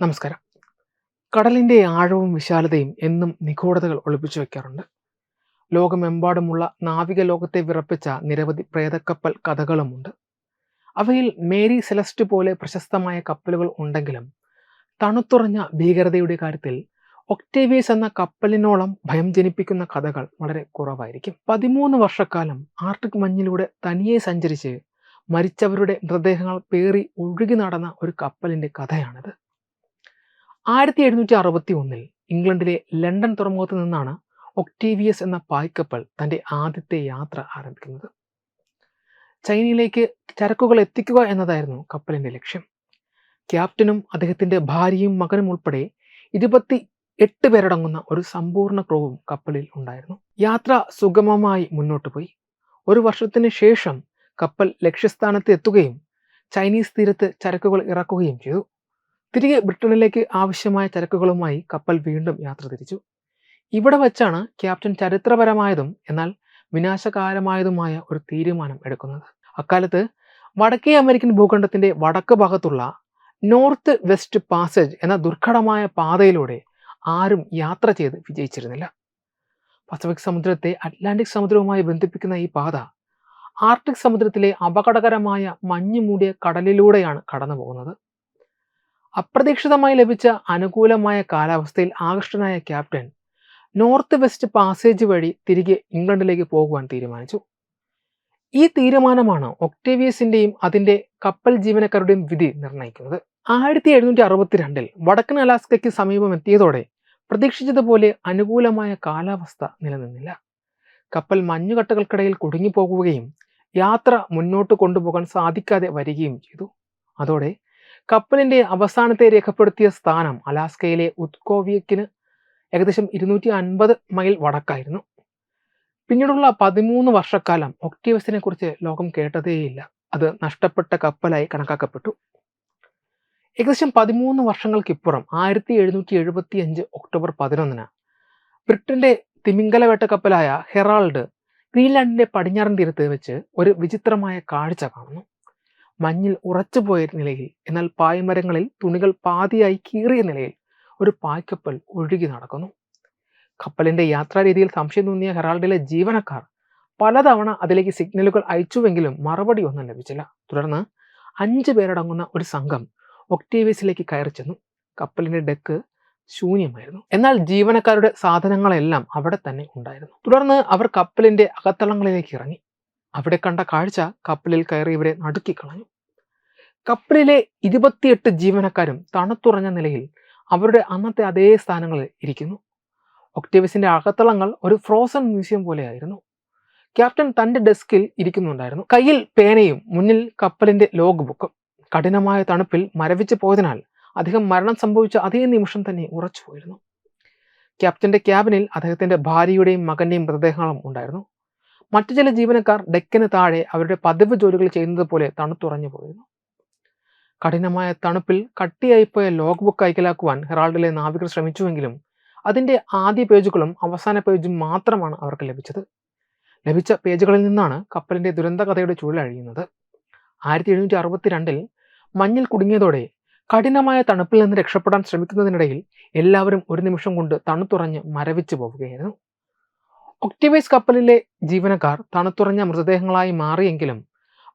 നമസ്കാരം. കടലിന്റെ ആഴവും വിശാലതയും എന്നും നിഗൂഢതകൾ ഒളിപ്പിച്ചു വെക്കാറുണ്ട്. ലോകമെമ്പാടുമുള്ള നാവിക ലോകത്തെ വിറപ്പിച്ച നിരവധി പ്രേതക്കപ്പൽ കഥകളുമുണ്ട്. അവയിൽ മേരി സെലസ്റ്റ് പോലെ പ്രശസ്തമായ കപ്പലുകൾ ഉണ്ടെങ്കിലും തണുത്തുറഞ്ഞ ഭീകരതയുടെ കാര്യത്തിൽ ഒക്ടേവിയസ് എന്ന കപ്പലിനോളം ഭയം ജനിപ്പിക്കുന്ന കഥകൾ വളരെ കുറവായിരിക്കും. പതിമൂന്ന് വർഷക്കാലം ആർട്ടിക് മഞ്ഞിലൂടെ തനിയെ സഞ്ചരിച്ച് മരിച്ചവരുടെ മൃതദേഹങ്ങൾ പേറി ഒഴുകി നടന്ന ഒരു കപ്പലിന്റെ കഥയാണിത്. ആയിരത്തി എഴുന്നൂറ്റി അറുപത്തി ഒന്നിൽ ഇംഗ്ലണ്ടിലെ ലണ്ടൻ തുറമുഖത്ത് നിന്നാണ് ഒക്ടേവിയസ് എന്ന പായ്ക്കപ്പൽ തന്റെ ആദ്യത്തെ യാത്ര ആരംഭിക്കുന്നത്. ചൈനയിലേക്ക് ചരക്കുകൾ എത്തിക്കുക എന്നതായിരുന്നു കപ്പലിന്റെ ലക്ഷ്യം. ക്യാപ്റ്റനും അദ്ദേഹത്തിന്റെ ഭാര്യയും മകനും ഉൾപ്പെടെ ഇരുപത്തി എട്ട് പേരടങ്ങുന്ന ഒരു സമ്പൂർണ ക്രൂവും കപ്പലിൽ ഉണ്ടായിരുന്നു. യാത്ര സുഗമമായി മുന്നോട്ട് പോയി. ഒരു വർഷത്തിന് ശേഷം കപ്പൽ ലക്ഷ്യസ്ഥാനത്ത് എത്തുകയും ചൈനീസ് തീരത്ത് ചരക്കുകൾ ഇറക്കുകയും ചെയ്തു. തിരികെ ബ്രിട്ടനിലേക്ക് ആവശ്യമായ ചരക്കുകളുമായി കപ്പൽ വീണ്ടും യാത്ര തിരിച്ചു. ഇവിടെ വച്ചാണ് ക്യാപ്റ്റൻ ചരിത്രപരമായതും എന്നാൽ വിനാശകാരമായതുമായ ഒരു തീരുമാനം എടുക്കുന്നത്. അക്കാലത്ത് വടക്കേ അമേരിക്കൻ ഭൂഖണ്ഡത്തിന്റെ വടക്ക് ഭാഗത്തുള്ള നോർത്ത് വെസ്റ്റ് പാസേജ് എന്ന ദുർഘടമായ പാതയിലൂടെ ആരും യാത്ര ചെയ്ത് വിജയിച്ചിരുന്നില്ല. പസഫിക് സമുദ്രത്തെ അറ്റ്ലാന്റിക് സമുദ്രവുമായി ബന്ധിപ്പിക്കുന്ന ഈ പാത ആർട്ടിക് സമുദ്രത്തിലെ അപകടകരമായ മഞ്ഞു മൂടിയ കടലിലൂടെയാണ് കടന്നു പോകുന്നത് അപ്രതീക്ഷിതമായി ലഭിച്ച അനുകൂലമായ കാലാവസ്ഥയിൽ ആകൃഷ്ടനായ ക്യാപ്റ്റൻ നോർത്ത് വെസ്റ്റ് പാസേജ് വഴി തിരികെ ഇംഗ്ലണ്ടിലേക്ക് പോകുവാൻ തീരുമാനിച്ചു. ഈ തീരുമാനമാണ് ഒക്ടേവിയസിന്റെയും അതിന്റെ കപ്പൽ ജീവനക്കാരുടെയും വിധി നിർണയിക്കുന്നത്. ആയിരത്തി എഴുന്നൂറ്റി അറുപത്തിരണ്ടിൽ വടക്കൻ അലാസ്കയ്ക്ക് സമീപം എത്തിയതോടെ പ്രതീക്ഷിച്ചതുപോലെ അനുകൂലമായ കാലാവസ്ഥ നിലനിന്നില്ല. കപ്പൽ മഞ്ഞുകട്ടകൾക്കിടയിൽ കുടുങ്ങിപ്പോകുകയും യാത്ര മുന്നോട്ട് കൊണ്ടുപോകാൻ സാധിക്കാതെ വരികയും ചെയ്തു. അതോടെ കപ്പലിന്റെ അവസാനത്തെ രേഖപ്പെടുത്തിയ സ്ഥാനം അലാസ്കയിലെ ഉത്കോവിയക്കിന് ഏകദേശം ഇരുന്നൂറ്റി അൻപത് മൈൽ വടക്കായിരുന്നു. പിന്നീടുള്ള പതിമൂന്ന് വർഷക്കാലം ഒക്ടീവസിനെ കുറിച്ച് ലോകം കേട്ടതേയില്ല. അത് നഷ്ടപ്പെട്ട കപ്പലായി കണക്കാക്കപ്പെട്ടു. ഏകദേശം പതിമൂന്ന് വർഷങ്ങൾക്കിപ്പുറം ആയിരത്തി എഴുന്നൂറ്റി എഴുപത്തി അഞ്ച് ഒക്ടോബർ പതിനൊന്നിന് ബ്രിട്ടന്റെ തിമിംഗലവേട്ട കപ്പലായ ഹെറാൾഡ് ഗ്രീൻലാൻഡിന്റെ പടിഞ്ഞാറൻ തീരത്ത് വെച്ച് ഒരു വിചിത്രമായ കാഴ്ച കാണുന്നു. മഞ്ഞിൽ ഉറച്ചുപോയ നിലയിൽ എന്നാൽ പായ്മരങ്ങളിൽ തുണികൾ പാതിയായി കീറിയ നിലയിൽ ഒരു പായ്ക്കപ്പൽ ഒഴുകി നടക്കുന്നു. കപ്പലിന്റെ യാത്രാരീതിയിൽ സംശയം തോന്നിയ ഹെറാൾഡിലെ ജീവനക്കാർ പലതവണ അതിലേക്ക് സിഗ്നലുകൾ അയച്ചുവെങ്കിലും മറുപടി ഒന്നും ലഭിച്ചില്ല. തുടർന്ന് അഞ്ചു പേരടങ്ങുന്ന ഒരു സംഘം ഒക്ടേവിയസിലേക്ക് കയറി ചെന്നു. കപ്പലിന്റെ ഡെക്ക് ശൂന്യമായിരുന്നു. എന്നാൽ ജീവനക്കാരുടെ സാധനങ്ങളെല്ലാം അവിടെ തന്നെ ഉണ്ടായിരുന്നു. തുടർന്ന് അവർ കപ്പലിന്റെ അകത്തളങ്ങളിലേക്ക് ഇറങ്ങി. അവിടെ കണ്ട കാഴ്ച കപ്പലിൽ കയറിയവരെ നടുക്കിക്കളഞ്ഞു. കപ്പലിലെ ഇരുപത്തിയെട്ട് ജീവനക്കാരും തണുത്തുറഞ്ഞ നിലയിൽ അവരുടെ അന്നത്തെ അതേ സ്ഥാനങ്ങളിൽ ഇരിക്കുന്നു. ഒക്ടേവിയസിന്റെ അകത്തളങ്ങൾ ഒരു ഫ്രോസൺ മ്യൂസിയം പോലെയായിരുന്നു. ക്യാപ്റ്റൻ തന്റെ ഡെസ്കിൽ ഇരിക്കുന്നുണ്ടായിരുന്നു. കയ്യിൽ പേനയും മുന്നിൽ കപ്പലിന്റെ ലോഗ് ബുക്കും കഠിനമായ തണുപ്പിൽ മരവിച്ചു പോയതിനാൽ അദ്ദേഹം മരണം സംഭവിച്ച അതേ നിമിഷം തന്നെ ഉറച്ചുപോയിരുന്നു ക്യാപ്റ്റന്റെ ക്യാബിനിൽ അദ്ദേഹത്തിന്റെ ഭാര്യയുടെയും മകന്റെയും മൃതദേഹങ്ങളും ഉണ്ടായിരുന്നു. മറ്റു ചില ജീവനക്കാർ ഡെക്കിന് താഴെ അവരുടെ പതിവ് ജോലികൾ ചെയ്യുന്നത് പോലെ തണുത്തുറഞ്ഞു പോയിരുന്നു. കഠിനമായ തണുപ്പിൽ കട്ടിയായിപ്പോയ ലോഗ് ബുക്ക് കൈക്കലാക്കുവാൻ ഹെറാൾഡിലെ നാവികർ ശ്രമിച്ചുവെങ്കിലും അതിന്റെ ആദ്യ പേജുകളും അവസാന പേജും മാത്രമാണ് അവർക്ക് ലഭിച്ചത്. ലഭിച്ച പേജുകളിൽ നിന്നാണ് കപ്പലിന്റെ ദുരന്ത കഥയുടെ ചുഴലഴിയുന്നത് ആയിരത്തി എഴുന്നൂറ്റി അറുപത്തിരണ്ടിൽ മഞ്ഞിൽ കുടുങ്ങിയതോടെ കഠിനമായ തണുപ്പിൽ നിന്ന് രക്ഷപ്പെടാൻ ശ്രമിക്കുന്നതിനിടയിൽ എല്ലാവരും ഒരു നിമിഷം കൊണ്ട് തണുത്തുറഞ്ഞ് മരവിച്ചു പോവുകയായിരുന്നു. ഒക്ടിവേസ് കപ്പലിലെ ജീവനക്കാർ തണുത്തുറഞ്ഞ മൃതദേഹങ്ങളായി മാറിയെങ്കിലും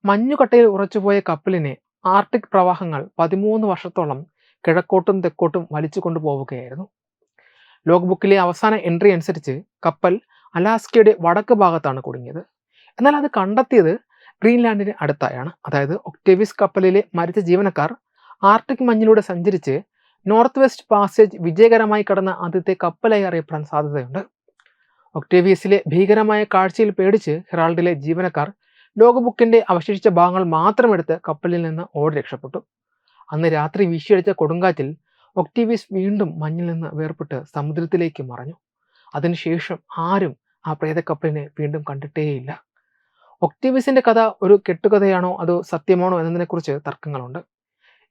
മഞ്ഞുകട്ടയിൽ ഉറച്ചുപോയ കപ്പലിനെ ആർട്ടിക് പ്രവാഹങ്ങൾ പതിമൂന്ന് വർഷത്തോളം കിഴക്കോട്ടും തെക്കോട്ടും വലിച്ചു കൊണ്ടുപോവുകയായിരുന്നു ലോഗ് ബുക്കിലെ അവസാന എൻട്രി അനുസരിച്ച് കപ്പൽ അലാസ്കയുടെ വടക്ക് ഭാഗത്താണ് കുടുങ്ങിയത്. എന്നാൽ അത് കണ്ടെത്തിയത് ഗ്രീൻലാൻഡിന് അടുത്തായാണ്. അതായത് ഒക്ടേവിസ് കപ്പലിലെ മരിച്ച ജീവനക്കാർ ആർട്ടിക് മഞ്ഞിലൂടെ സഞ്ചരിച്ച് നോർത്ത് വെസ്റ്റ് പാസേജ് വിജയകരമായി കടന്ന ആദ്യത്തെ കപ്പലായി അറിയപ്പെടാൻ സാധ്യതയുണ്ട്. ഒക്ടേവിയസിലെ ഭീകരമായ കാഴ്ചയിൽ പേടിച്ച് ഹെറാൾഡിലെ ജീവനക്കാർ ലോഗബുക്കിന്റെ അവശേഷിച്ച ഭാഗങ്ങൾ മാത്രമെടുത്ത് കപ്പലിൽ നിന്ന് ഓടി രക്ഷപ്പെട്ടു. അന്ന് രാത്രി വീശിയടിച്ച കൊടുങ്കാറ്റിൽ ഒക്ടീവിയസ് വീണ്ടും മഞ്ഞിൽ നിന്ന് വേർപെട്ട് സമുദ്രത്തിലേക്ക് മറഞ്ഞു. അതിനുശേഷം ആരും ആ പ്രേതക്കപ്പലിനെ വീണ്ടും കണ്ടിട്ടേയില്ല. ഒക്ടീവിയസിന്റെ കഥ ഒരു കെട്ടുകഥയാണോ അതോ സത്യമാണോ എന്നതിനെക്കുറിച്ച് തർക്കങ്ങളുണ്ട്.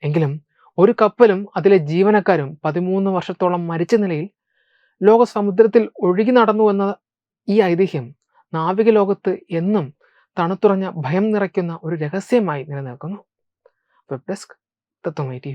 എങ്കിലും ഒരു കപ്പലും അതിലെ ജീവനക്കാരും പതിമൂന്ന് വർഷത്തോളം മരിച്ച നിലയിൽ ലോക സമുദ്രത്തിൽ ഒഴുകി നടന്നു എന്ന ഈ ഐതിഹ്യം നാവിക ലോകത്ത് എന്നും തണുത്തുറഞ്ഞ ഭയം നിറയ്ക്കുന്ന ഒരു രഹസ്യമായി നിലനിൽക്കുന്നു. വെബ് ഡെസ്ക് തത്വമൈ ടി